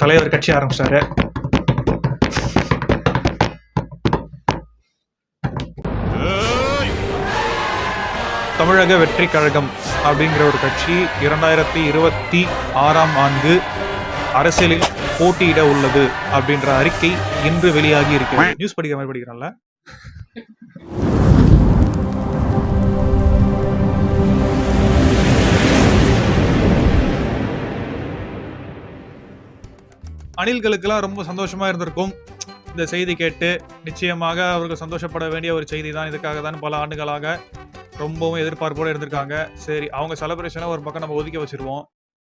தலைவர் கட்சி ஆரம்பிச்சாரு. தமிழக வெற்றி கழகம் அப்படிங்கிற ஒரு கட்சி இரண்டாயிரத்தி இருபத்தி ஆறாம் ஆண்டு அரசியலில் போட்டியிட உள்ளது அப்படின்ற அறிக்கை இன்று வெளியாகி இருக்கிறது. நியூஸ் படிக்கிற மாதிரி படிக்கிறோம்ல அணில்களுக்கெல்லாம் ரொம்ப சந்தோஷமா இருந்திருக்கும். இந்த செய்தி கேட்டு நிச்சயமாக அவர்கள் சந்தோஷப்பட வேண்டிய ஒரு செய்தி தான் இதுக்காக தான் பல ஆண்டுகளாக ரொம்பவும் எதிர்பார்ப்போடு இருந்திருக்காங்க. சரி அவங்க செலப்ரேஷனை ஒரு பக்கம் நம்ம ஒதுக்கி வச்சிருவோம்.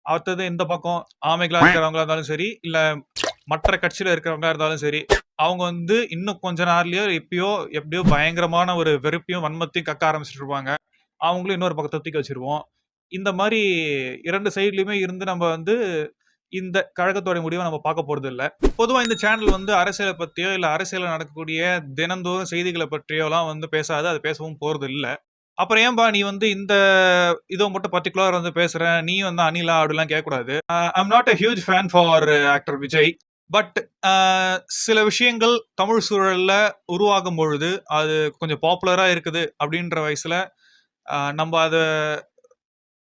அடுத்தது இந்த பக்கம் ஆமைகளாக இருக்கிறவங்களா இருந்தாலும் சரி இல்லை மற்ற கட்சியில் இருக்கிறவங்களா இருந்தாலும் சரி அவங்க வந்து இன்னும் கொஞ்ச நாள்லயோ எப்பயோ எப்படியோ பயங்கரமான ஒரு வெறுப்பையும் வன்மத்தையும் கக்க ஆரம்பிச்சுட்டு இருப்பாங்க. அவங்களும் இன்னொரு பக்கத்தை தூக்கி வச்சிருவோம். இந்த மாதிரி இரண்டு சைட்லயுமே இருந்து நம்ம வந்து இந்த கழகத்தோட முடிவை நம்ம பார்க்க போறது இல்ல பொதுவா இந்த சேனல் வந்து அரசியலை பத்தியோ இல்ல அரசியல நடக்கக்கூடிய தினந்தோறும் செய்திகளை பற்றியோலாம் வந்து பேசாது அது பேசவும் போறது இல்ல அப்புறம் ஏன்பா நீ வந்து இந்த இதை மட்டும் பர்டிகுலர் வந்து பேசுற? நீ வந்து அனிலா அப்படிலாம் கேட்கக்கூடாது. I'm not a huge fan for actor Vijay. But சில விஷயங்கள் தமிழ் சூழலில் உருவாகும் பொழுது அது கொஞ்சம் பாப்புலராக இருக்குது அப்படின்ற வயசில் நம்ம அதை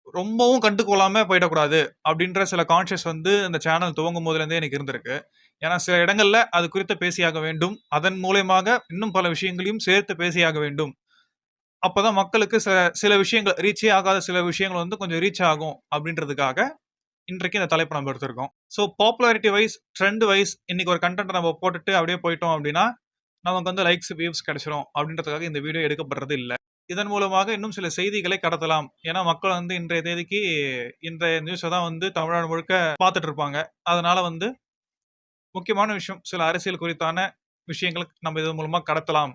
ரொம்பவும் கண்டுக்கொள்ளாம போயிடக்கூடாது அப்படின்ற சில கான்ஷியஸ் வந்து இந்த சேனல் துவங்கும் போதுலேருந்தே எனக்கு இருந்திருக்கு. ஏன்னா சில இடங்கள்ல அது குறித்து பேசியாக வேண்டும். அதன் மூலயமாக இன்னும் பல விஷயங்களையும் சேர்த்து பேசியாக வேண்டும். அப்போதான் மக்களுக்கு சில சில விஷயங்கள் ரீச்சே ஆகாத சில விஷயங்கள் வந்து கொஞ்சம் ரீச் ஆகும் அப்படின்றதுக்காக இன்றைக்கு இந்த தலைப்பை நம்ம எடுத்திருக்கோம். So popularity wise trend wise இன்னைக்கு ஒரு கண்டென்ட் நம்ம போட்டுட்டு அப்படியே போயிட்டோம் அப்படின்னா நமக்கு வந்து லைக்ஸ் வியூஸ் கிடைச்சிரும் அப்படின்றதுக்காக இந்த வீடியோ எடுக்கப்படுறது இல்லை. இதன் மூலமாக இன்னும் சில செய்திகளை கடத்தலாம். ஏன்னா மக்கள் வந்து இன்றைய தேதிக்கு இன்றைய நியூஸை தான் வந்து தமிழ்நாடு முழுக்க பார்த்துட்டு இருப்பாங்க அதனால வந்து முக்கியமான விஷயம் சில அரசியல் குறித்தான விஷயங்களை நம்ம இதன் மூலமாக கடத்தலாம்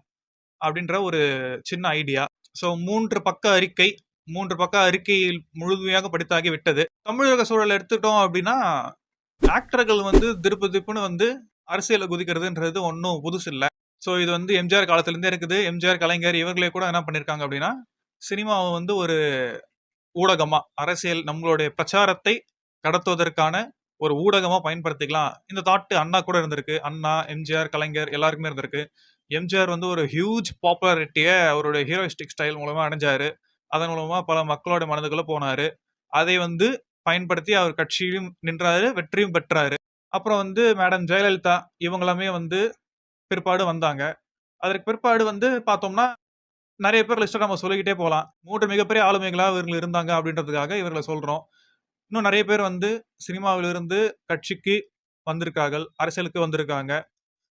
அப்படின்ற ஒரு சின்ன ஐடியா ஸோ மூன்று பக்க அறிக்கை மூன்று பக்க அறிக்கையில் முழுமையாக படித்தாகி விட்டது. தமிழக சூழல் எடுத்துட்டோம் அப்படின்னா ஆக்டர்கள் வந்து திருப்பு திருப்புன்னு வந்து அரசியலை குதிக்கிறதுன்றது ஒன்றும் புதுசு இல்லை ஸோ இது வந்து எம்ஜிஆர் காலத்துலேருந்தே இருக்குது. எம்ஜிஆர் கலைஞர் இவர்களே கூட என்ன பண்ணியிருக்காங்க அப்படின்னா சினிமாவை வந்து ஒரு ஊடகமாக அரசியல் நம்மளுடைய பிரச்சாரத்தை கடத்துவதற்கான ஒரு ஊடகமாக பயன்படுத்திக்கலாம். இந்த தாட்டு அண்ணா கூட இருந்திருக்கு. அண்ணா எம்ஜிஆர் கலைஞர் எல்லாருக்குமே இருந்திருக்கு. எம்ஜிஆர் வந்து ஒரு ஹியூஜ் பாப்புலாரிட்டியை அவருடைய ஹீரோயிஸ்டிக் ஸ்டைல் மூலமாக அடைஞ்சாரு. அதன் மூலமாக பல மக்களோட மனதுக்குள்ளே போனார். அதை வந்து பயன்படுத்தி அவர் கட்சியும் நின்றாரு வெற்றியும் பெற்றாரு. அப்புறம் வந்து மேடம் ஜெயலலிதா இவங்களாமே வந்து பிற்பாடு வந்தாங்க. அதற்கு பிற்பாடு வந்து பார்த்தோம்னா நிறைய பேர் லிஸ்ட்டை நம்ம சொல்லிக்கிட்டே போகலாம். மூன்று மிகப்பெரிய ஆளுமைகளாக இவர்கள் இருந்தாங்க அப்படின்றதுக்காக இவர்களை சொல்கிறோம் இன்னும் நிறைய பேர் வந்து சினிமாவிலிருந்து கட்சிக்கு வந்திருக்கார்கள் அரசியலுக்கு வந்திருக்காங்க.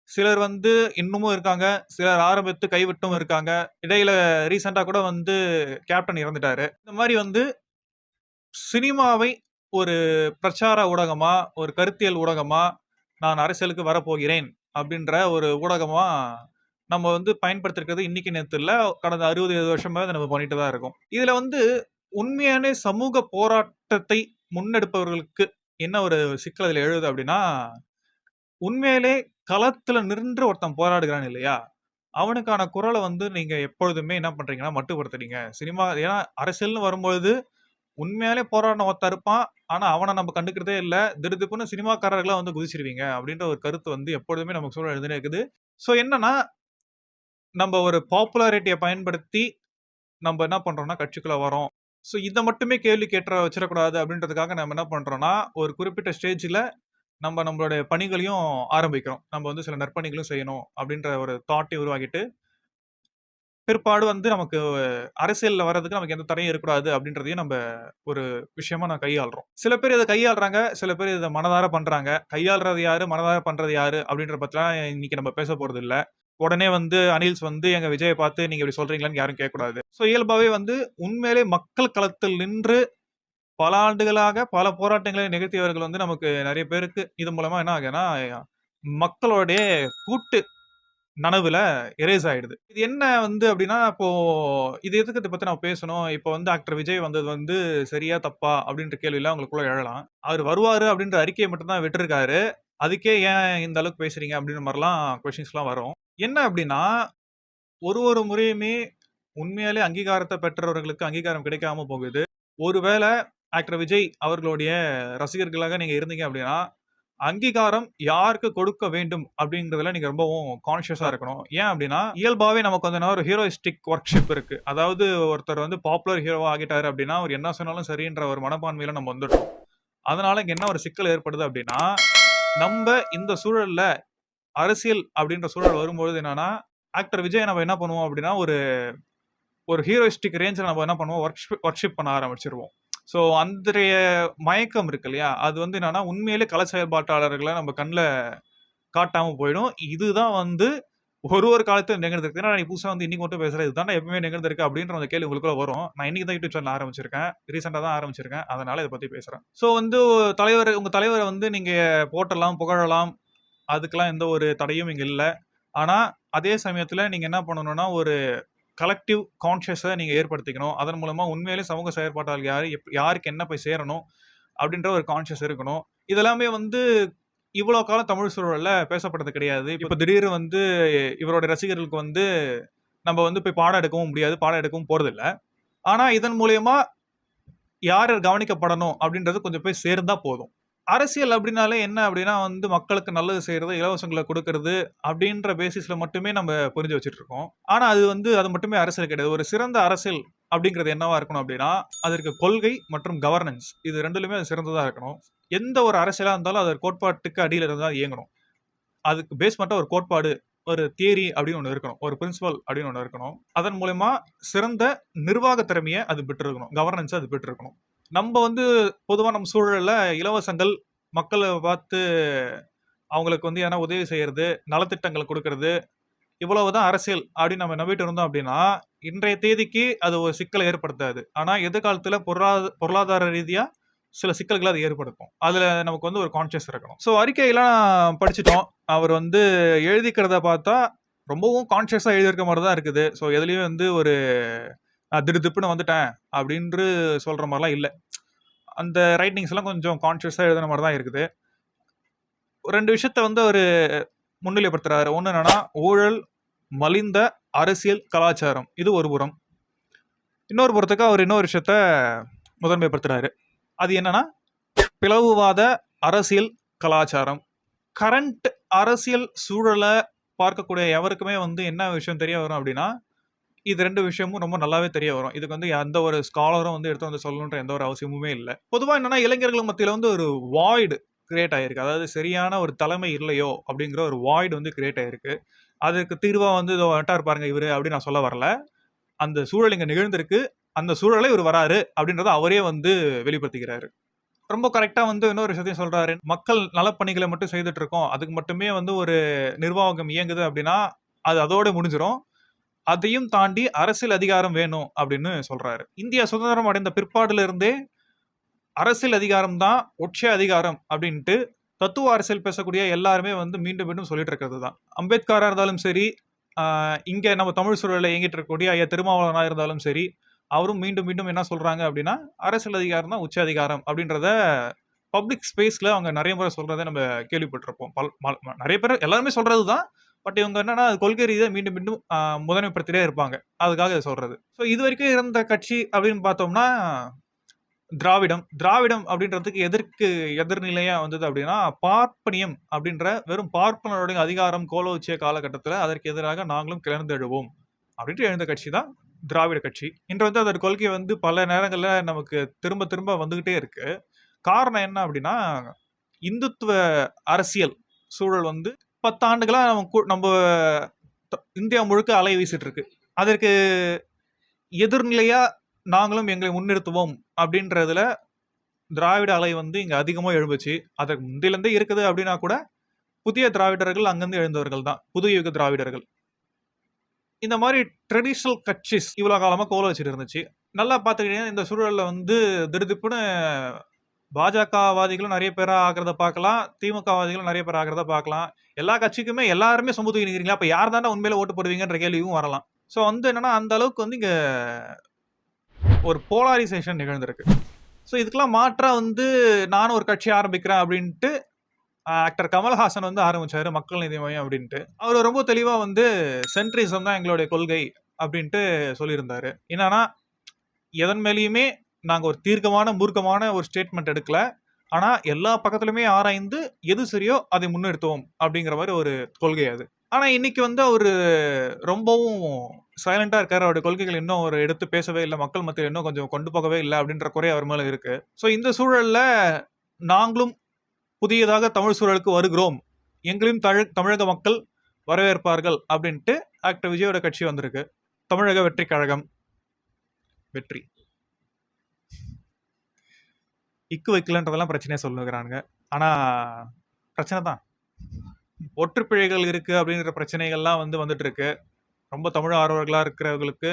சிலர் வந்து இன்னமும் இருக்காங்க சிலர் ஆரம்பித்து கைவிட்டும் இருக்காங்க. இடையில ரீசெண்டாக கூட வந்து கேப்டன் இறந்துட்டாரு. இந்த மாதிரி வந்து சினிமாவை ஒரு பிரச்சார ஊடகமா ஒரு கருத்தியல் ஊடகமா நான் அரசியலுக்கு வரப்போகிறேன். அப்படின்ற ஒரு ஊடகமா நம்ம வந்து பயன்படுத்திருக்கிறது இன்னைக்கு நேத்து இல்ல கடந்த அறுபது எழுபது வருஷமா அதை நம்ம பண்ணிட்டு தான் இருக்கோம். இதுல வந்து உண்மையான சமூக போராட்டத்தை முன்னெடுப்பவர்களுக்கு என்ன ஒரு சிக்கல் இதுல எழுது அப்படின்னா உண்மையிலே களத்துல நின்று ஒருத்தன் போராடுகிறான் இல்லையா? அவனுக்கான குரலை வந்து நீங்க எப்பொழுதுமே என்ன பண்றீங்கன்னா மட்டுப்படுத்துறீங்க. சினிமா ஏன்னா அரசியல்னு வரும்பொழுது உண்மையாலே போராடின ஒருத்தர் இருப்பான். ஆனால் அவனை நம்ம கண்டுக்கிறதே இல்லை. திடுதிப்புன்னு சினிமாக்காரர்களை வந்து குதிச்சிருவீங்க அப்படின்ற ஒரு கருத்து வந்து எப்பொழுதுமே நமக்கு சூழல் எழுதுனே இருக்குது. ஸோ என்னன்னா நம்ம ஒரு பாப்புலாரிட்டியை பயன்படுத்தி நம்ம என்ன பண்ணுறோன்னா கட்சிக்குள்ளே வரோம். ஸோ இதை மட்டுமே கேள்வி கேட்ட வச்சிடக்கூடாது அப்படின்றதுக்காக நம்ம என்ன பண்ணுறோன்னா ஒரு குறிப்பிட்ட ஸ்டேஜில் நம்ம நம்மளுடைய பணிகளையும் ஆரம்பிக்கிறோம். நம்ம வந்து சில நற்பணிகளும் செய்யணும் அப்படின்ற ஒரு தாட்டை உருவாக்கிட்டு பிற்பாடு வந்து நமக்கு அரசியல்ல வர்றதுக்கு நமக்கு எந்த தடையும் இருக்கக்கூடாது அப்படின்றதையும் நம்ம ஒரு விஷயமா நான் கையாளுறோம். சில பேர் இதை கையாளுறாங்க சில பேர் இதை மனதார பண்றாங்க. கையாளுறது யாரு மனதார பண்றது யாரு அப்படின்ற பற்றிலாம் இன்னைக்கு நம்ம பேச போறது இல்ல. உடனே வந்து அனில்ஸ் வந்து எங்க விஜயை பார்த்து நீங்க இப்படி சொல்றீங்களான்னு யாரும் கேட்கக்கூடாது. ஸோ இயல்பாவே வந்து உண்மையிலே மக்கள் களத்தில் நின்று பல ஆண்டுகளாக பல போராட்டங்களை நிகழ்த்தியவர்கள் வந்து நமக்கு நிறைய பேருக்கு இது மூலமா என்ன ஆகுதுன்னா மக்களுடைய கூட்டு நனவுல எரேஸ் ஆயிடுது. இது என்ன வந்து அப்படின்னா இப்போ இது எதுக்கு இதை பத்தி நான் பேசணும்? இப்போ வந்து ஆக்டர் விஜய் வந்தது வந்து சரியா தப்பா அப்படின்ற கேள்வியில அவங்களுக்குள்ள எழலாம். அவர் வருவாரு அப்படின்ற அறிக்கையை மட்டும்தான் விட்டுருக்காரு. அதுக்கே ஏன் இந்த அளவுக்கு பேசுறீங்க அப்படின்ற மாதிரிலாம் கொஷின்ஸ்லாம் வரும். என்ன அப்படின்னா ஒரு ஒரு முறையுமே உண்மையாலே அங்கீகாரத்தை பெற்றவர்களுக்கு அங்கீகாரம் கிடைக்காம போகுது. ஒருவேளை ஆக்டர் விஜய் அவர்களுடைய ரசிகர்களாக நீங்க இருந்தீங்க அப்படின்னா அங்கீகாரம் யாருக்கு கொடுக்க வேண்டும் அப்படிங்கிறதுல நீங்க ரொம்பவும் கான்ஷியஸா இருக்கணும். ஏன் அப்படின்னா இயல்பாவே நமக்கு வந்து என்ன ஒரு ஹீரோயிஸ்டிக் ஒர்க்ஷிப் இருக்கு. அதாவது ஒருத்தர் வந்து பாப்புலர் ஹீரோவா ஆகிட்டாரு அப்படின்னா அவர் என்ன சொன்னாலும் சரின்ற ஒரு மனப்பான்மையில நம்ம வந்துட்டோம். அதனால இங்க என்ன ஒரு சிக்கல் ஏற்படுது அப்படின்னா நம்ம இந்த சூழல்ல அரசியல் அப்படின்ற சூழல் வரும்பொழுது என்னன்னா ஆக்டர் விஜய் நம்ம என்ன பண்ணுவோம் அப்படின்னா ஒரு ஒரு ஹீரோயிஸ்டிக் ரேஞ்சில் நம்ம என்ன பண்ணுவோம் ஒர்க் ஒர்க்ஷிப் பண்ண ஆரம்பிச்சிருவோம். ஸோ அன்றைய மயக்கம் இருக்கு இல்லையா? அது வந்து என்னன்னா உண்மையிலே கலை செயல்பாட்டாளர்களை நம்ம கண்ணில் காட்டாம போயிடும். இதுதான் வந்து ஒரு ஒரு காலத்தில் நிகழ்ந்திருக்கு. ஏன்னா நீ புதுசாக வந்து இன்னைக்கு மட்டும் பேசுறது இதுதான் எப்பவுமே நிகழ்ந்திருக்கு அப்படின்ற அந்த கேள்வி உங்களுக்குள்ள வரும். நான் இன்னைக்கு தான் யூடியூப் சேனல் ஆரம்பிச்சிருக்கேன். ரீசெண்டாக தான் ஆரம்பிச்சிருக்கேன். அதனால இதை பற்றி பேசுகிறேன் ஸோ வந்து தலைவர் உங்கள் தலைவரை வந்து நீங்கள் போட்டலாம் புகழலாம். அதுக்கெல்லாம் எந்த ஒரு தடையும் இங்கே இல்லை. ஆனால் அதே சமயத்தில் நீங்கள் என்ன பண்ணணும்னா ஒரு கலெக்டிவ் கான்ஷியஸை நீங்கள் ஏற்படுத்திக்கணும். அதன் மூலமாக உண்மையிலே சமூக செயற்பாட்டாளர் யார் எப் யாருக்கு என்ன போய் சேரணும் அப்படின்ற ஒரு கான்ஷியஸ் இருக்கணும். இதெல்லாமே வந்து இவ்வளோ காலம் தமிழ் சூழலில் பேசப்பட்டது கிடையாது. இப்போ திடீர்னு வந்து இவரோட ரசிகர்களுக்கு வந்து நம்ம வந்து போய் பாடம் எடுக்கவும் முடியாது பாடம் எடுக்கவும் போகிறதில்ல ஆனால் இதன் மூலயமா யார் கவனிக்கப்படணும் அப்படின்றது கொஞ்சம் போய் சேர்ந்தா போதும். அரசியல் அப்படின்னாலே என்ன அப்படின்னா வந்து மக்களுக்கு நல்லது செய்யறது இலவசங்களை கொடுக்கறது அப்படின்ற பேசிஸ்ல மட்டுமே நம்ம புரிஞ்சு வச்சுட்டு இருக்கோம் ஆனா அது வந்து அது மட்டுமே அரசியல் கிடையாது. ஒரு சிறந்த அரசியல் அப்படிங்கிறது என்னவா இருக்கணும் அப்படின்னா அதற்கு கொள்கை மற்றும் கவர்னன்ஸ் இது ரெண்டுலுமே அது சிறந்ததா இருக்கணும். எந்த ஒரு அரசியலா இருந்தாலும் அது கோட்பாட்டுக்கு அடியில் இருந்தால் இயங்கணும். அதுக்கு பேஸ் மட்டும் ஒரு கோட்பாடு ஒரு தியரி அப்படின்னு ஒன்று இருக்கணும். ஒரு பிரின்சிபல் அப்படின்னு ஒன்று இருக்கணும். அதன் மூலயமா சிறந்த நிர்வாக திறமையை அது பெற்றிருக்கணும். கவர்னன்ஸை அது பெற்றிருக்கணும். நம்ம வந்து பொதுவாக நம்ம சூழலில் இலவசங்கள் மக்களை பார்த்து அவங்களுக்கு வந்து எதனா உதவி செய்கிறது நலத்திட்டங்கள் கொடுக்கறது இவ்வளவுதான் அரசியல் அப்படின்னு நம்ம நம்பிட்டு இருந்தோம் அப்படின்னா இன்றைய தேதிக்கு அது ஒரு சிக்கலை ஏற்படுத்தாது. ஆனால் எதிர்காலத்தில் பொருளாதார பொருளாதார ரீதியாக சில சிக்கல்களை அது ஏற்படுத்தும். அதில் நமக்கு வந்து ஒரு கான்சியஸ் இருக்கணும். ஸோ அறிக்கையெல்லாம் படிச்சிட்டோம். அவர் வந்து எழுதிக்கிறத பார்த்தா ரொம்பவும் கான்ஷியஸாக எழுதியிருக்க மாதிரி தான் இருக்குது. ஸோ எதுலேயும் வந்து ஒரு நான் திடுதிப்புன்னு வந்துட்டேன் அப்படின்று சொல்கிற மாதிரிலாம் இல்லை. அந்த ரைட்டிங்ஸ் எல்லாம் கொஞ்சம் கான்ஷியஸாக எழுதுன மாதிரி தான் இருக்குது. ரெண்டு விஷயத்த வந்து அவர் முன்னிலைப்படுத்துகிறாரு ஒன்று என்னென்னா ஊழல் மலிந்த அரசியல் கலாச்சாரம். இது ஒரு புறம். இன்னொரு புறத்துக்கு அவர் இன்னொரு விஷயத்த முதன்மைப்படுத்துகிறாரு அது என்னன்னா பிளவுவாத அரசியல் கலாச்சாரம். கரண்ட் அரசியல் சூழலை பார்க்கக்கூடிய எவருக்குமே வந்து என்ன விஷயம் தெரிய வரும் அப்படின்னா இது ரெண்டு விஷயமும் ரொம்ப நல்லாவே தெரிய வரும். இதுக்கு வந்து எந்த ஒரு ஸ்காலரும் வந்து எடுத்து வந்து சொல்லணுன்ற எந்த ஒரு அவசியமுமே இல்லை. பொதுவாக என்னன்னா இளைஞர்கள் மத்தியில் வந்து ஒரு வாய்டு கிரியேட் ஆயிருக்கு. அதாவது சரியான ஒரு தலைமை இல்லையோ அப்படிங்கிற ஒரு வாய்டு வந்து கிரியேட் ஆயிருக்கு. அதுக்கு தீர்வாக வந்து இதோ வட்டார் பாருங்க இவரு அப்படின்னு நான் சொல்ல வரல. அந்த சூழல் இங்கே நிகழ்ந்திருக்கு. அந்த சூழலை இவர் வராரு அப்படின்றத அவரே வந்து வெளிப்படுத்திக்கிறாரு. ரொம்ப கரெக்டாக வந்து இன்னொரு விஷயத்தையும் சொல்கிறாரு மக்கள் நலப்பணிகளை மட்டும் செய்துட்டு இருக்கோம். அதுக்கு மட்டுமே வந்து ஒரு நிர்வாகம் இயங்குது அப்படின்னா அது அதோட முடிஞ்சிடும் அதையும் தாண்டி அரசியல் அதிகாரம் வேணும் அப்படின்னு சொல்றாரு. இந்தியா சுதந்திரம் அடைந்த பிற்பாடுல இருந்தே அரசியல் அதிகாரம் தான் ஒற்றை அதிகாரம் அப்படின்ட்டு தத்துவ அரசியல் பேசக்கூடிய எல்லாருமே வந்து மீண்டும் மீண்டும் சொல்லிட்டு இருக்கிறது தான். அம்பேத்கராக இருந்தாலும் சரி இங்கே நம்ம தமிழ் சூழலில் இயங்கிட்டு இருக்கக்கூடிய ஐயா திருமாவளவனா இருந்தாலும் சரி அவரும் மீண்டும் மீண்டும் என்ன சொல்கிறாங்க அப்படின்னா அரசியல் அதிகாரம் தான் உச்ச அதிகாரம் அப்படின்றத பப்ளிக் ஸ்பேஸில் அவங்க நிறைய முறை சொல்கிறத நம்ம கேள்விப்பட்டிருப்போம். பல் நிறைய பேர் எல்லாருமே சொல்கிறது தான் பட் இவங்க என்னன்னா அது கொள்கை ரீதியாக மீண்டும் மீண்டும் முதன்மைப்படுத்திட்டே இருப்பாங்க. அதுக்காக இதை சொல்றது. ஸோ இது வரைக்கும் இருந்த கட்சி அப்படின்னு பார்த்தோம்னா திராவிடம். திராவிடம் அப்படின்றதுக்கு எதற்கு எதிர்நிலையா வந்தது அப்படின்னா பார்ப்பனியம் அப்படின்ற வெறும் பார்ப்பனருடைய அதிகாரம் கோலோச்சிய காலகட்டத்தில் அதற்கு எதிராக நாங்களும் கிளர்ந்தெழுவோம் அப்படின்ட்டு எழுந்த கட்சி தான் திராவிட கட்சி. இன்று வந்து அதோட கொள்கை வந்து பல நேரங்களில் நமக்கு திரும்ப திரும்ப வந்துகிட்டே இருக்கு. காரணம் என்ன அப்படின்னா இந்துத்துவ அரசியல் சூழல் வந்து பத்தாண்டுகளாக நம்ம நம்ம த- இந்தியா முழுக்க அலை வீசிட்டு இருக்கு அதற்கு எதிர்நிலையாக நாங்களும் எங்களை முன்னிறுத்துவோம் அப்படின்றதுல திராவிட அலை வந்து இங்கே அதிகமாக எழும்புச்சு. அதற்கு முந்திலேருந்தே இருக்குது அப்படின்னா கூட புதிய திராவிடர்கள் அங்கேருந்து எழுந்தவர்கள் தான். புது யுக திராவிடர்கள். இந்த மாதிரி ட்ரெடிஷ்னல் கட்சிஸ் இவ்வளோ காலமாக கோல வச்சுட்டு இருந்துச்சு. நல்லா பார்த்துக்கிட்டீங்கன்னா இந்த சூழலில் வந்து திடுதிப்புன்னு பாஜகவாதிகளும் நிறைய பேராக ஆகிறத பார்க்கலாம். திமுகவாதிகளும் நிறைய பேர் ஆகிறத பார்க்கலாம். எல்லா கட்சிக்குமே எல்லாருமே சொம்பு தூக்கி நிற்கிறீங்களா அப்போ யார் தானே உண்மையில ஓட்டு போடுவீங்கன்ற கேள்வியும் வரலாம். ஸோ வந்து என்னன்னா அந்த அளவுக்கு வந்து இங்க ஒரு போலாரிசேஷன் நிகழ்ந்திருக்கு. ஸோ இதுக்கெல்லாம் மாற்றா வந்து நானும் ஒரு கட்சி ஆரம்பிக்கிறேன் அப்படின்ட்டு ஆக்டர் கமல்ஹாசன் வந்து ஆரம்பிச்சாரு மக்கள் நீதி மையம் அப்படின்ட்டு. அவர் ரொம்ப தெளிவாக வந்து சென்ட்ரிசம் தான் எங்களுடைய கொள்கை அப்படின்ட்டு சொல்லியிருந்தாரு. என்னன்னா எதன் மேலேயுமே நாங்கள் ஒரு தீர்க்கமான மூர்க்கமான ஒரு ஸ்டேட்மெண்ட் எடுக்கல. ஆனால் எல்லா பக்கத்துலையுமே ஆராய்ந்து எது சரியோ அதை முன்னெடுத்தோம் அப்படிங்கிற மாதிரி ஒரு கொள்கை அது. ஆனால் இன்னைக்கு வந்து அவர் ரொம்பவும் சைலண்டாக இருக்கார். அவருடைய கொள்கைகள் இன்னும் ஒரு எடுத்து பேசவே இல்லை. மக்கள் மத்தியில் இன்னும் கொஞ்சம் கொண்டு போகவே இல்லை அப்படின்ற குறை அவர் மேலே இருக்கு. ஸோ இந்த சூழலில் நாங்களும் புதியதாக தமிழ் சூழலுக்கு வருகிறோம். எங்களையும் தமிழ் தமிழக மக்கள் வரவேற்பார்கள் அப்படின்ட்டு ஆக்டர் விஜயோட கட்சி வந்திருக்கு. தமிழக வெற்றி கழகம். வெற்றி. இக்கு வைக்கலன்றதெல்லாம் பிரச்சனையே சொல்லுகிறானுங்க. ஆனால் பிரச்சனை தான். ஒற்றுப்பிழைகள் இருக்குது அப்படின்ற பிரச்சனைகள்லாம் வந்து வந்துட்டு இருக்கு ரொம்ப தமிழ் ஆர்வர்களாக இருக்கிறவங்களுக்கு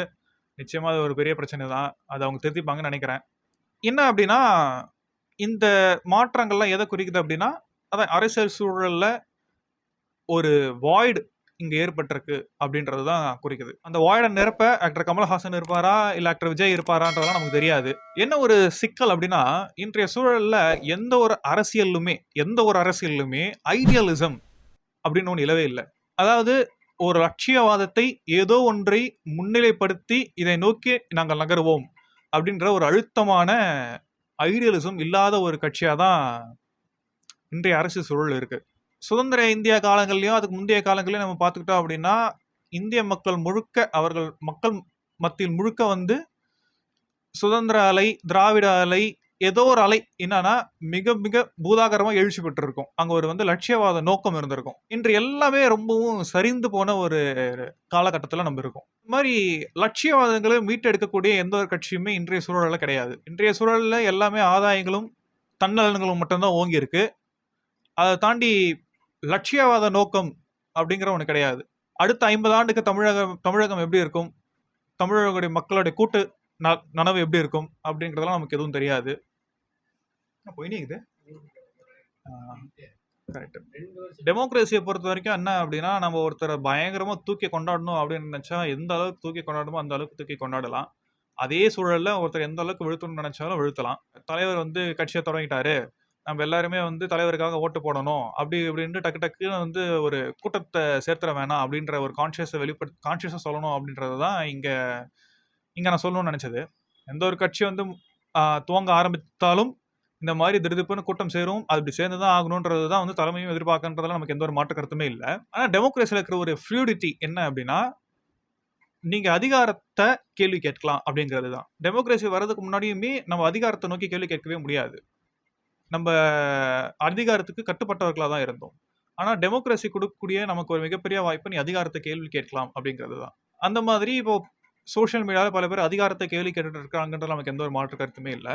நிச்சயமாக அது ஒரு பெரிய பிரச்சனை தான். அதை அவங்க திருத்திப்பாங்கன்னு நினைக்கிறேன். என்ன அப்படின்னா இந்த மாற்றங்கள்லாம் எதை குறிக்குது அப்படின்னா அதான் அரசியல் சூழலில் ஒரு வாய்டு இங்க ஏற்பட்டிருக்கு அப்படின்றது தான் குறிக்குது. அந்த வாய்டை நிரப்ப ஆக்டர் கமல்ஹாசன் இருப்பாரா? இல்ல ஆக்டர் விஜய் இருப்பாரான்றதெல்லாம் நமக்கு தெரியாது. என்ன ஒரு சிக்கல் அப்படின்னா இன்றைய சூழல்ல எந்த ஒரு அரசியலுமே எந்த ஒரு அரசியலுமே ஐடியலிசம் அப்படின்னு ஒன்று இல்லவே இல்லை. அதாவது ஒரு லட்சியவாதத்தை ஏதோ ஒன்றை முன்னிலைப்படுத்தி இதை நோக்கி நாங்கள் நகருவோம் அப்படின்ற ஒரு அழுத்தமான ஐடியலிசம் இல்லாத ஒரு கட்சியாக தான் இன்றைய அரசு சூழல் இருக்கு. சுதந்திர இந்தியா காலங்கள்லையும் அதுக்கு முந்தைய காலங்களையும் நம்ம பார்த்துக்கிட்டோம் அப்படின்னா இந்திய மக்கள் முழுக்க அவர்கள் மக்கள் மத்தியில் முழுக்க வந்து சுதந்திர அலை திராவிட அலை ஏதோ ஒரு அலை என்னன்னா மிக மிக பூதாகரமாக எழுச்சி பெற்றிருக்கும். அங்கே ஒரு வந்து லட்சியவாத நோக்கம் இருந்திருக்கும். இன்று எல்லாமே ரொம்பவும் சரிந்து போன ஒரு காலகட்டத்தில் நம்ம இருக்கோம். இது மாதிரி லட்சியவாதங்களை மீட்டெடுக்கக்கூடிய எந்த ஒரு கட்சியுமே இன்றைய சூழலில் கிடையாது. இன்றைய சூழலில் எல்லாமே ஆதாயங்களும் தன்னலன்களும் மட்டும்தான் ஓங்கி இருக்கு அதை தாண்டி லட்சியவாத நோக்கம் அப்படிங்கிற ஒன்று கிடையாது. அடுத்த ஐம்பது ஆண்டுக்கு தமிழகம் தமிழகம் எப்படி இருக்கும்? தமிழர்களுடைய மக்களுடைய கூட்டு ந- நனவு எப்படி இருக்கும்? அப்படிங்கிறதெல்லாம் நமக்கு எதுவும் தெரியாது. போயினே இது? கரெக்ட் டெமோக்ரஸியை பொறுத்த வரைக்கும் என்ன அப்படின்னா நம்ம ஒருத்தரை பயங்கரமாக தூக்கி கொண்டாடணும் அப்படின்னு நினச்சா எந்த அளவுக்கு தூக்கி கொண்டாடணுமோ அந்த அளவுக்கு தூக்கி கொண்டாடலாம். அதே சூழலில் ஒருத்தர் எந்த அளவுக்கு விழுத்தணும்னு நினச்சாலும் விழுத்தலாம். தலைவர் வந்து கட்சியை தொடங்கிட்டாரு. நம்ம எல்லாருமே வந்து தலைவருக்காக ஓட்டு போடணும். அப்படி இப்படின்ட்டு டக்கு டக்குன்னு வந்து ஒரு கூட்டத்தை சேர்த்துற வேணாம் அப்படின்ற ஒரு கான்ஷியஸை வெளிப்படு கான்ஷியஸாக சொல்லணும் அப்படின்றது தான் இங்கே இங்கே நான் சொல்லணும்னு நினச்சது. எந்த ஒரு கட்சி வந்து துவங்க ஆரம்பித்தாலும் இந்த மாதிரி திருதிப்புன்னு கூட்டம் சேரும். அது இப்படி சேர்ந்து தான் ஆகணுன்றது தான் வந்து தலைமையும் எதிர்பார்க்கன்றதுல நமக்கு எந்த ஒரு மாற்று கருத்துமே இல்லை. ஆனால் டெமோக்ரஸியில் இருக்கிற ஒரு ஃப்ளூடிட்டி என்ன அப்படின்னா நீங்கள் அதிகாரத்தை கேள்வி கேட்கலாம் அப்படிங்கிறது தான். டெமோக்ரஸி வர்றதுக்கு முன்னாடியுமே நம்ம அதிகாரத்தை நோக்கி கேள்வி கேட்கவே முடியாது. நம்ம அதிகாரத்துக்கு கட்டுப்பட்டவர்களாக தான் இருந்தோம். ஆனால் டெமோக்ரஸி கொடுக்கக்கூடிய நமக்கு ஒரு மிகப்பெரிய வாய்ப்பு நீ அதிகாரத்தை கேள்வி கேட்கலாம் அப்படிங்கிறது தான் அந்த மாதிரி இப்போ சோஷியல் மீடியாவில் பல பேர் அதிகாரத்தை கேள்வி கேட்டுட்டு இருக்காங்கன்றது நமக்கு எந்த ஒரு மாற்று கருத்துமே இல்லை.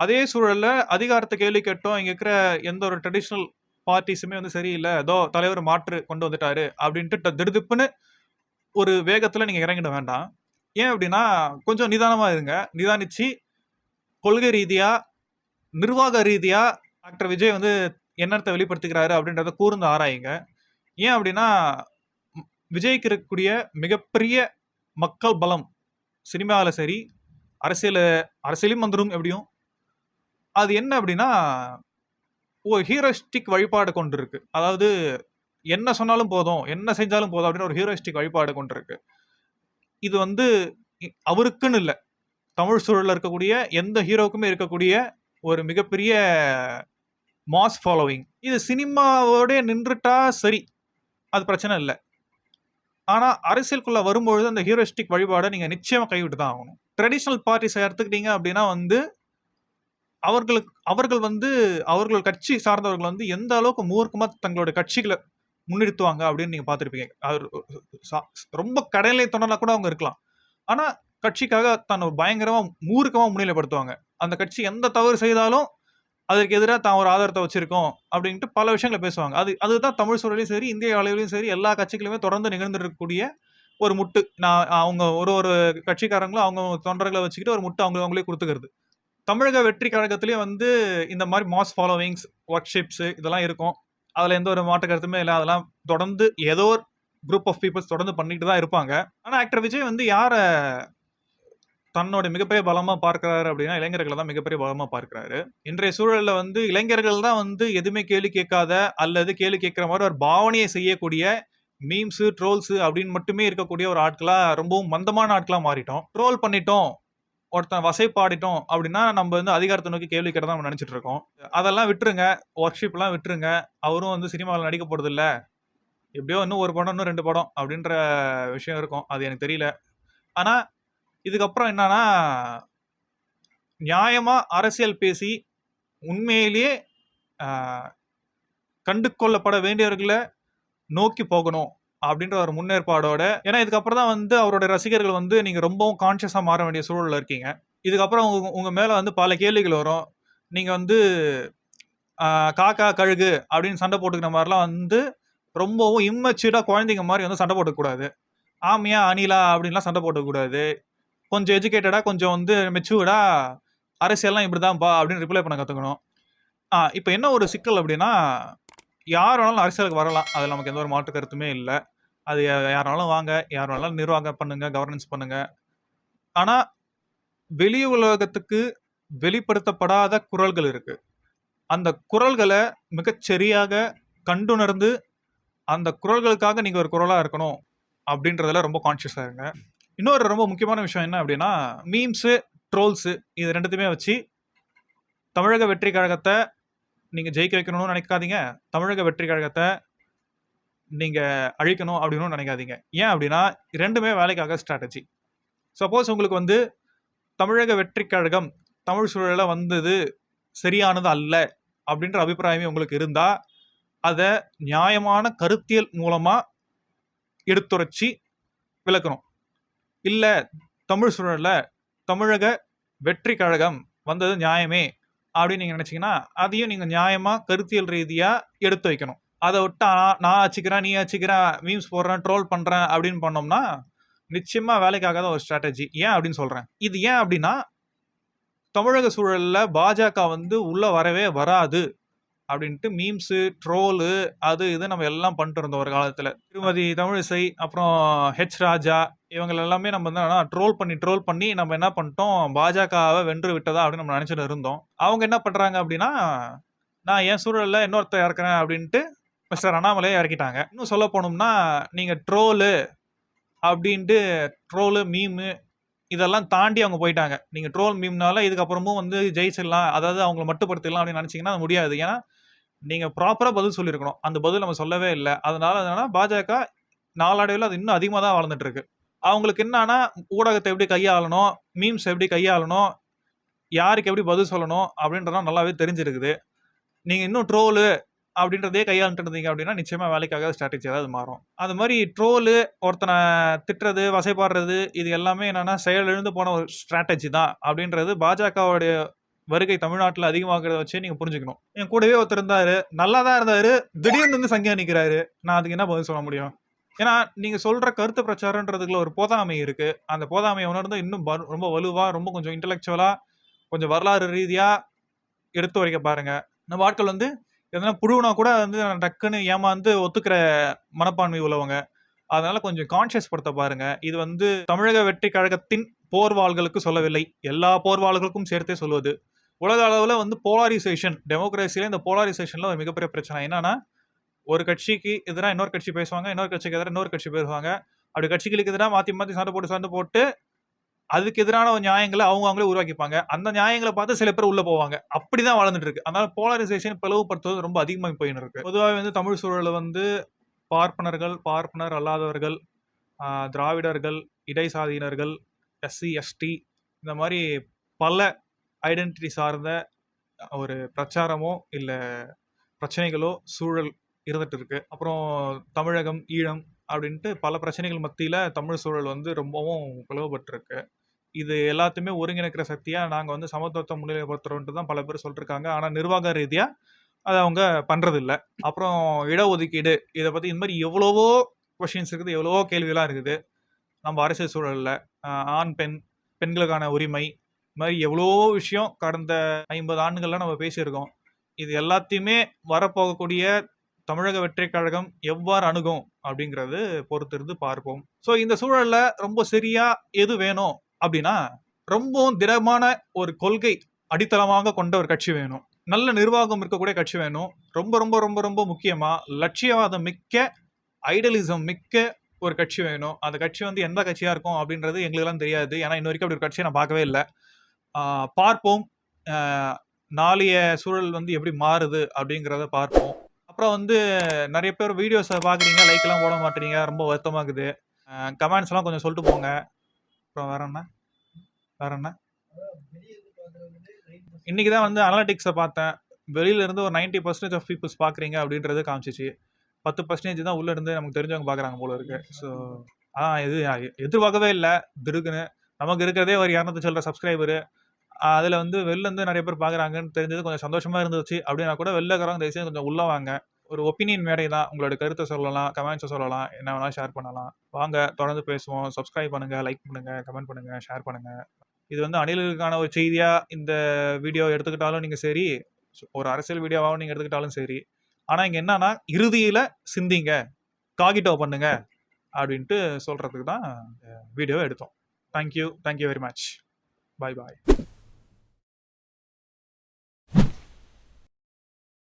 அதே சூழலில் அதிகாரத்தை கேள்வி கேட்டோம் இங்கே இருக்கிற எந்த ஒரு ட்ரெடிஷ்னல் பார்ட்டிஸுமே வந்து சரியில்லை. ஏதோ தலைவர் மாற்று கொண்டு வந்துட்டாரு அப்படின்ட்டு திடுதிப்புன்னு ஒரு வேகத்தில் நீங்கள் இறங்கிட வேண்டாம். ஏன் அப்படின்னா கொஞ்சம் நிதானமாக இருங்க. நிதானிச்சு கொள்கை ரீதியாக நிர்வாக ரீதியாக டாக்டர் விஜய் வந்து என்னத்தை வெளிப்படுத்துகிறாரு அப்படின்றத கூர்ந்து ஆராயுங்க. ஏன் அப்படின்னா விஜய்க்கு இருக்கக்கூடிய மிகப்பெரிய மக்கள் பலம் சினிமாவில் சரி அரசியல் அரசியலும் வந்துடும் எப்படியும். அது என்ன அப்படின்னா ஒரு ஹீரோஸ்டிக் வழிபாடு கொண்டு இருக்கு. அதாவது என்ன சொன்னாலும் போதும் என்ன செஞ்சாலும் போதும் அப்படின்னு ஒரு ஹீரோஸ்டிக் வழிபாடு கொண்டு இருக்கு. இது வந்து அவருக்குன்னு இல்லை. தமிழ் சூழலில் இருக்கக்கூடிய எந்த ஹீரோவுக்குமே இருக்கக்கூடிய ஒரு மிகப்பெரிய மாஸ் ஃபாலோவிங். இது சினிமாவோட நின்றுட்டா சரி. அது பிரச்சனை இல்லை. ஆனால் அரசியலுக்குள்ள வரும்பொழுது அந்த ஹீரோஸ்டிக் வழிபாடை நீங்கள் நிச்சயமாக கைவிட்டு தான் ஆகணும் ட்ரெடிஷ்னல் பார்ட்டிஸை எடுத்துக்கிட்டீங்க அப்படின்னா வந்து அவர்களுக்கு அவர்கள் வந்து அவர்கள் கட்சி சார்ந்தவர்கள் வந்து எந்த அளவுக்கு மூர்க்கமாக தங்களோட கட்சிகளை முன்னிறுத்துவாங்க அப்படின்னு நீங்கள் பார்த்துருப்பீங்க. அவர் சா- ரொம்ப கடலை தொண்டனா கூட அவங்க இருக்கலாம். ஆனால் கட்சிக்காக தன்னை பயங்கரமாக மூர்க்கமாக முன்னிலைப்படுத்துவாங்க. அந்த கட்சி எந்த தவறு செய்தாலும் அதற்கு எதிராக தான் ஒரு ஆதாரத்தை வச்சிருக்கோம் அப்படின்ட்டு பல விஷயங்களை பேசுவாங்க. அது அதுதான் தமிழ் சூழலையும் சரி இந்திய அளவிலையும் சரி எல்லா கட்சிகளுமே தொடர்ந்து நிகழ்ந்துட்டு இருக்கக்கூடிய ஒரு முட்டு. நான் அவங்க ஒரு ஒரு கட்சிக்காரங்களும் அவங்க தொண்டர்களை வச்சுக்கிட்டு ஒரு முட்டு அவங்க அவங்களே கொடுத்துக்கிறது. தமிழக வெற்றி கழகத்திலேயே வந்து இந்த மாதிரி மாஸ் ஃபாலோவிங்ஸ் ஒர்க்ஷிப்ஸு இதெல்லாம் இருக்கும். அதில் எந்த ஒரு மாற்று கருத்துமே இல்லை. அதெல்லாம் தொடர்ந்து ஏதோ ஒரு குரூப் ஆஃப் பீப்புள்ஸ் தொடர்ந்து பண்ணிட்டு தான் இருப்பாங்க. ஆனால் ஆக்டர் விஜய் வந்து யாரை தன்னோட மிகப்பெரிய பலமாக பார்க்குறாரு அப்படின்னா இளைஞர்களை தான் மிகப்பெரிய பலமாக பார்க்கிறாரு. இன்றைய சூழலில் வந்து இளைஞர்கள் தான் வந்து எதுவுமே கேள்வி கேட்காத அல்லது கேள்வி கேட்குற மாதிரி ஒரு பாவனையை செய்யக்கூடிய மீம்ஸு ட்ரோல்ஸு அப்படின்னு மட்டுமே இருக்கக்கூடிய ஒரு ஆட்களாக ரொம்பவும் மந்தமான ஆட்களாக மாறிட்டோம். ட்ரோல் பண்ணிட்டோம். ஒருத்தன் வசைப்பாடிட்டோம் அப்படின்னா நம்ம வந்து அதிகாரத்தை நோக்கி கேள்வி கேட்டதான் நம்ம நினைச்சிட்டு இருக்கோம். அதெல்லாம் விட்டுருங்க. ஒர்க்ஷிப்லாம் விட்டுருங்க. அவரும் வந்து சினிமாவில் நடிக்க போகிறதில்ல எப்படியோ இன்னும் ஒரு படம் இன்னும் ரெண்டு படம் அப்படின்ற விஷயம் இருக்கும். அது எனக்கு தெரியல. ஆனால் இதுக்கப்புறம் என்னன்னா நியாயமாக அரசியல் பேசி உண்மையிலேயே கண்டு கொள்ளப்பட வேண்டியவர்களை நோக்கி போகணும் அப்படின்ற ஒரு முன்னேற்பாடோட ஏன்னா இதுக்கப்புறம் தான் வந்து அவரோட ரசிகர்கள் வந்து நீங்கள் ரொம்பவும் கான்ஷியஸாக மாற வேண்டிய சூழலில் இருக்கீங்க. இதுக்கப்புறம் உங்க உங்கள் மேலே வந்து பல கேள்விகள் வரும். நீங்கள் வந்து காக்கா கழுகு அப்படின்னு சண்டை போட்டுக்கிற மாதிரிலாம் வந்து ரொம்பவும் இம்மச்சூர்டா குழந்தைங்க மாதிரி வந்து சண்டை போட்டக்கூடாது ஆமையா அணிலா அப்படின்லாம் சண்டை போட்டக்கூடாது கொஞ்சம் எஜுகேட்டடாக கொஞ்சம் வந்து மெச்சூர்டாக அரசியல்லாம் இப்படி தான்ப்பா அப்படின்னு ரிப்ளை பண்ண கற்றுக்கணும் ஆ இப்போ என்ன ஒரு சிக்கல் அப்படின்னா யார் வேணாலும் அரசியலுக்கு வரலாம். அதில் நமக்கு எந்த ஒரு மாற்று கருத்துமே இல்லை. அது யாராலும் வாங்க யார் வேணாலும் நிர்வாகம் பண்ணுங்க கவர்னன்ஸ் பண்ணுங்க. ஆனால் வெளி உலகத்துக்கு வெளிப்படுத்தப்படாத குரல்கள் இருக்கு. அந்த குரல்களை மிகச்சரியாக கண்டுணர்ந்து அந்த குரல்களுக்காக நீங்கள் ஒரு குரலாக இருக்கணும் அப்படின்றதுல ரொம்ப கான்ஷியஸாக இருங்க. இன்னொரு ரொம்ப முக்கியமான விஷயம் என்ன அப்படின்னா மீம்ஸு ட்ரோல்ஸு இது ரெண்டுத்தையுமே வச்சு தமிழக வெற்றி கழகத்தை நீங்கள் ஜெயிக்க வைக்கணும்னு நினைக்காதீங்க. தமிழக வெற்றி கழகத்தை நீங்கள் அழிக்கணும் அப்படின்னு நினைக்காதீங்க. ஏன் அப்படின்னா ரெண்டுமே வேலைக்காக ஸ்ட்ராட்டஜி சப்போஸ் உங்களுக்கு வந்து தமிழக வெற்றி கழகம் தமிழ் சூழலில் வந்தது சரியானது அல்ல அப்படின்ற அபிப்பிராயமே உங்களுக்கு இருந்தால் அதை நியாயமான கருத்தியல் மூலமாக எடுத்துரைச்சி விளக்கணும். இல்லை தமிழ் சூழலில் தமிழக வெற்றி கழகம் வந்தது நியாயமே அப்படின்னு நீங்கள் நினச்சிங்கன்னா அதையும் நீங்கள் நியாயமாக கருத்தியல் ரீதியாக எடுத்து வைக்கணும். அதை விட்டு நான் வச்சுக்கிறேன் நீ வச்சுக்கிறேன் மீம்ஸ் போடுறேன் ட்ரோல் பண்ணுறேன் அப்படின்னு பண்ணோம்னா நிச்சயமாக வேலைக்காகாத ஒரு ஸ்ட்ராட்டஜி ஏன் அப்படின்னு சொல்கிறேன் இது ஏன் அப்படின்னா தமிழக சூழலில் பாஜக வந்து உள்ளே வரவே வராது அப்படின்ட்டு மீம்ஸு ட்ரோலு அது இது நம்ம எல்லாம் பண்ணிட்டு இருந்தோம் ஒரு காலத்தில். திருமதி தமிழிசை அப்புறம் ஹெச் ராஜா இவங்க எல்லாமே நம்ம வந்து ட்ரோல் பண்ணி ட்ரோல் பண்ணி நம்ம என்ன பண்ணிட்டோம்? பாஜகவை வென்று விட்டதா அப்படின்னு நம்ம நினைச்சிட்டு இருந்தோம். அவங்க என்ன பண்றாங்க அப்படின்னா நான் என் சூழலில் இன்னொருத்தர் இறக்குறேன் அப்படின்ட்டு மிஸ்டர் அண்ணாமலையை இறக்கிட்டாங்க. இன்னும் சொல்ல போனோம்னா நீங்கள் ட்ரோலு அப்படின்ட்டு ட்ரோலு மீமு இதெல்லாம் தாண்டி அவங்க போயிட்டாங்க. நீங்கள் ட்ரோல் மீம்னால இதுக்கப்புறமும் வந்து ஜெயிச்சிடலாம். அதாவது அவங்கள மட்டுப்படுத்திடலாம் அப்படின்னு நினைச்சீங்கன்னா அது முடியாது. ஏன்னா நீங்கள் ப்ராப்பராக பதில் சொல்லியிருக்கணும். அந்த பதில் நம்ம சொல்லவே இல்லை. அதனால் என்னென்னா பாஜக நாளடைவில் அது இன்னும் அதிகமாக தான் வளர்ந்துட்டு இருக்கு. அவங்களுக்கு என்னன்னா ஊடகத்தை எப்படி கையாளணும் மீம்ஸ் எப்படி கையாளணும் யாருக்கு எப்படி பதில் சொல்லணும் அப்படின்றதெல்லாம் நல்லாவே தெரிஞ்சிருக்குது. நீங்கள் இன்னும் ட்ரோலு அப்படின்றதே கையாண்டுட்டு இருந்தீங்க அப்படின்னா நிச்சயமாக வேலைக்காக ஸ்ட்ராட்டஜி ஏதாவது மாறும். அது மாதிரி ட்ரோலு ஒருத்தனை திட்டுறது வசைப்பாடுறது இது எல்லாமே என்னென்னா செயலிழந்து போன ஒரு ஸ்ட்ராட்டஜி தான். அப்படின்றது பாஜகவுடைய வருகை தமிழ்நாட்டில் அதிகமாகிறத வச்சு நீங்கள் புரிஞ்சுக்கணும். என் கூடவே ஒருத்தர் இருந்தார் நல்லா தான் இருந்தார் திடீர்னு வந்து சங்கியா நிற்கிறாரு நான் அதுக்கு என்ன பதில் சொல்ல முடியும்? ஏன்னா நீங்க சொல்ற கருத்து பிரச்சாரன்றதுக்குள்ள ஒரு போதாமை இருக்கு. அந்த போதாமையை உணர்ந்து இன்னும் வலு- ரொம்ப வலுவா ரொம்ப கொஞ்சம் இன்டெலெக்சுவலா கொஞ்சம் வரலாறு ரீதியா எடுத்து வைக்க பாருங்க. நம்ம ஆட்கள் வந்து எதனா புழுனா கூட வந்து டக்குன்னு ஏமாந்து ஒத்துக்கிற மனப்பான்மை உள்ளவங்க. அதனால கொஞ்சம் கான்சியஸ் படுத்த பாருங்க. இது வந்து தமிழக வெற்றி கழகத்தின் போர்வாள்களுக்கு சொல்லவில்லை. எல்லா போர்வாள்களுக்கும் சேர்த்தே சொல்வது. உலக அளவில் வந்து போலாரிசேஷன் டெமோக்ரஸில இந்த போலாரிசேஷன்ல ஒரு மிகப்பெரிய பிரச்சனை. என்னன்னா ஒரு கட்சிக்கு எதிராக இன்னொரு கட்சி பேசுவாங்க இன்னொரு கட்சிக்கு எதிராக இன்னொரு கட்சி பேசுவாங்க. அப்படி கட்சிகளுக்கு எதிராக மாற்றி மாற்றி சண்டை போட்டு சண்டை போட்டு அதுக்கு எதிரான ஒரு நியாயங்களை அவங்க அவங்களே உருவாக்கிப்பாங்க. அந்த நியாயங்களை பார்த்து சில பேர் உள்ள போவாங்க. அப்படிதான் வளர்ந்துட்டு இருக்கு. அதனால போலரைசேஷன் பிளவுபடுத்துவது ரொம்ப அதிகமாக போயின்னு இருக்கு. பொதுவாக வந்து தமிழ் சூழலில் வந்து பார்ப்பனர்கள் பார்ப்பனர் அல்லாதவர்கள் திராவிடர்கள் இடைசாதியினர்கள் எஸ்சி எஸ்டி இந்த மாதிரி பல ஐடென்டிட்டி சார்ந்த ஒரு பிரச்சாரமோ இல்லை பிரச்சனைகளோ சூழல் இருந்துட்டு இருக்கு. அப்புறம் தமிழகம் ஈழம் அப்படின்ட்டு பல பிரச்சனைகள் மத்தியில் தமிழ் சூழல் வந்து ரொம்பவும் பிளவுபட்டிருக்கு இது எல்லாத்தையுமே ஒருங்கிணைக்கிற சக்தியாக நாங்கள் வந்து சமத்துவத்தை முன்னிலைப்படுத்துறோம்ட்டு தான் பல பேர் சொல்லிருக்காங்க. ஆனால் நிர்வாக ரீதியாக அதை அவங்க பண்ணுறதில்ல அப்புறம் இடஒதுக்கீடு இதை பற்றி இந்த மாதிரி எவ்வளவோ கொஷின்ஸ் இருக்குது எவ்வளவோ கேள்வியெல்லாம் இருக்குது. நம்ம அரசியல் சூழலில் ஆண் பெண் பெண்களுக்கான உரிமை இது மாதிரி எவ்வளவோ விஷயம் கடந்த ஐம்பது ஆண்டுகள்லாம் நம்ம பேசியிருக்கோம். இது எல்லாத்தையுமே வரப்போகக்கூடிய தமிழக வெற்றி கழகம் எவ்வாறு அணுகும் அப்படிங்கிறது பொறுத்திருந்து பார்ப்போம். ஸோ இந்த சூழல்ல ரொம்ப சரியா எது வேணும் அப்படின்னா ரொம்பவும் திடமான ஒரு கொள்கை அடித்தளமாக கொண்ட ஒரு கட்சி வேணும். நல்ல நிர்வாகம் இருக்கக்கூடிய கட்சி வேணும். ரொம்ப ரொம்ப ரொம்ப ரொம்ப முக்கியமா லட்சியவாதம் மிக்க ஐடலிசம் மிக்க ஒரு கட்சி வேணும். அந்த கட்சி வந்து எந்த கட்சியா இருக்கும் அப்படின்றது எங்களுக்கெல்லாம் தெரியாது. ஏன்னா இன்ன வரைக்கும் அப்படி ஒரு கட்சியை நான் பார்க்கவே இல்லை. பார்ப்போம். நாளைய சூழல் வந்து எப்படி மாறுது அப்படிங்கிறத பார்ப்போம். அப்புறம் வந்து நிறைய பேர் வீடியோஸை பார்க்குறீங்க லைக் எல்லாம் போட மாட்டீங்க ரொம்ப வருத்தமாகுது கமெண்ட்ஸ் எல்லாம் கொஞ்சம் சொல்லிட்டு போங்க. அப்புறம் வேற என்ன? வேற என்ன? இன்றைக்கி தான் வந்து அனலிட்டிக்ஸை பார்த்தேன். வெளியிலேருந்து ஒரு 90% பர்சன்டேஜ் ஆஃப் பீப்புள்ஸ் பார்க்குறீங்க அப்படின்றது காமிச்சிச்சு. பத்து பர்சன்டேஜ் தான் உள்ளேருந்து நமக்கு தெரிஞ்சவங்க பார்க்குறாங்க போல இருக்கு. ஸோ ஆ இது எதிர்பார்க்கவே இல்லை. திடுக்குன்னு. நமக்கு இருக்கிறதே ஒரு இரநூத்தி சொல்கிற சப்ஸ்கிரைபரு அதில் வந்து வெளிலேருந்து நிறைய பேர் பார்க்குறாங்கன்னு தெரிஞ்சது கொஞ்சம் சந்தோஷமாக இருந்துச்சு. அப்படின்னா கூட வெளில இருக்கிறவங்க தயவுசெய்து கொஞ்சம் உள்ள வாங்க. ஒரு ஒப்பீனியன் மேடை தான் உங்களோட கருத்தை சொல்லலாம் கமெண்ட்ஸை சொல்லலாம் என்ன வேணாலும் ஷேர் பண்ணலாம். வாங்க தொடர்ந்து பேசுவோம். சப்ஸ்கிரைப் பண்ணுங்கள் லைக் பண்ணுங்கள் கமெண்ட் பண்ணுங்கள் ஷேர் பண்ணுங்கள் இது வந்து அணில்களுக்கான ஒரு செய்தியாக இந்த வீடியோ எடுத்துக்கிட்டாலும் நீங்கள் சரி ஒரு அரசியல் வீடியோவாகவும் நீங்கள் எடுத்துக்கிட்டாலும் சரி. ஆனால் இங்கே என்னன்னா இறுதியில் சிந்திங்க காகிட்டோ பண்ணுங்க அப்படின்ட்டு சொல்கிறதுக்கு தான் வீடியோவை எடுத்தோம். Thank you thank you very much bye bye